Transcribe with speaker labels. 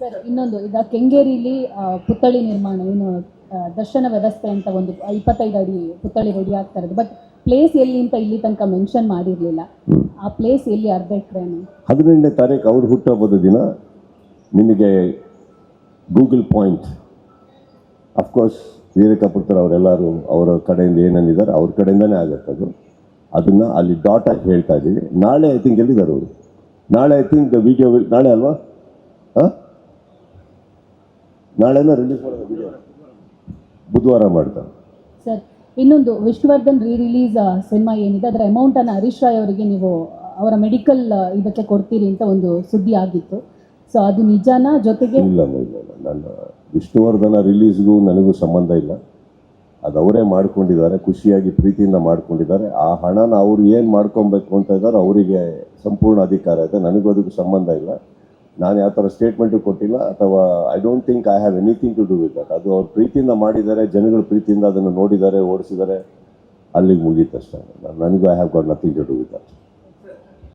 Speaker 1: Sir, ಇನ್ನೊಂದು, ಈಗ ಕೆಂಗೇರಿಲಿ ಪುತ್ಥಳಿ ನಿರ್ಮಾಣ, ಏನು ದರ್ಶನ ವ್ಯವಸ್ಥೆ ಅಂತ ಒಂದು ಇಪ್ಪತ್ತೈದು ಅಡಿ ಪುತ್ಥಳಿ ರೆಡಿ ಆಗ್ತಾ ಇರೋದು. ಬಟ್ ಪ್ಲೇಸ್ ಎಲ್ಲಿ ಅಂತ ಇಲ್ಲಿ ತನಕ ಮೆನ್ಷನ್ ಮಾಡಿರಲಿಲ್ಲ. ಆ ಪ್ಲೇಸ್ ಎಲ್ಲಿ ಅರ್ಧ ಎಕರೆನು
Speaker 2: ಹದಿನೆಂಟನೇ ತಾರೀಕು ಅವ್ರು ಹುಟ್ಟುಹಬ್ಬದ ದಿನ ನಿಮಗೆ ಗೂಗಲ್ ಪಾಯಿಂಟ್ ಅಫ್ಕೋರ್ಸ್ ವೀರಕಪುತ್ರ ಅವರೆಲ್ಲರೂ ಅವರ ಕಡೆಯಿಂದ ಏನಂದಿದ್ದಾರೆ, ಅವ್ರ ಕಡೆಯಿಂದನೇ ಆಗುತ್ತೆ ಅದು. ಅದನ್ನು ಅಲ್ಲಿ ಡಾಟ್ ಆಗಿ ಹೇಳ್ತಾ ಇದ್ದೀವಿ. ನಾಳೆ ಐ ಥಿಂಕ್ ಎಲ್ಲಿದ್ದಾರೆ ಅವರು? ನಾಳೆ ಐ ತಿಂಕ್ ವಿಡಿಯೋ ನಾಳೆ ಅಲ್ವಾ? ಹಾಂ? ನಾಳೆನ ರಿಲೀಸ್ ಮಾಡೋದು ವಿಡಿಯೋ ಬುಧವಾರ ಮಾಡ್ತಾರೆ.
Speaker 1: ಸರ್ ಇನ್ನೊಂದು ವಿಷ್ಣುವರ್ಧನ್ ರೀ ರಿಲೀಸ್ ಸಿನಿಮಾ ಏನಿದೆ? ಅದರ ಅಮೌಂಟನ್ನು ಹರೀಶ್ ರಾಯ್ ಅವರಿಗೆ ನೀವು ಅವರ ಮೆಡಿಕಲ್ ಇದಕ್ಕೆ ಕೊಡ್ತೀರಿ ಅಂತ ಒಂದು ಸುದ್ದಿ ಆಗಿತ್ತು. ಸೊ ಅದು ನಿಜಾನ? ಜೊತೆಗೆ
Speaker 2: ಇಲ್ಲ ಇಲ್ಲ ಇಲ್ಲ ನನ್ನ ವಿಷ್ಣುವರ್ಧನ ರಿಲೀಸ್ಗೂ ನನಗೂ ಸಂಬಂಧ ಇಲ್ಲ. ಅದು ಅವರೇ ಮಾಡ್ಕೊಂಡಿದ್ದಾರೆ ಖುಷಿಯಾಗಿ ಪ್ರೀತಿಯಿಂದ ಮಾಡ್ಕೊಂಡಿದ್ದಾರೆ. ಆ ಹಣನ ಅವ್ರು ಏನು ಮಾಡ್ಕೊಬೇಕು ಅಂತ ಇದ್ದಾರೆ ಅವರಿಗೆ ಸಂಪೂರ್ಣ ಅಧಿಕಾರ ಇದೆ. ನನಗೂ ಅದಕ್ಕೆ ಸಂಬಂಧ ಇಲ್ಲ. ನಾನು ಯಾವ ಥರ ಸ್ಟೇಟ್ಮೆಂಟು ಕೊಟ್ಟಿಲ್ಲ, ಅಥವಾ I don't think I have anything to do with that ಅದು ಅವ್ರು ಪ್ರೀತಿಯಿಂದ ಮಾಡಿದ್ದಾರೆ, ಜನಗಳು ಪ್ರೀತಿಯಿಂದ ಅದನ್ನು ನೋಡಿದ್ದಾರೆ, ಓಡಿಸಿದ್ದಾರೆ, ಅಲ್ಲಿಗೆ ಮುಗೀತಷ್ಟೇ ನನಗೂ I have got nothing to do with that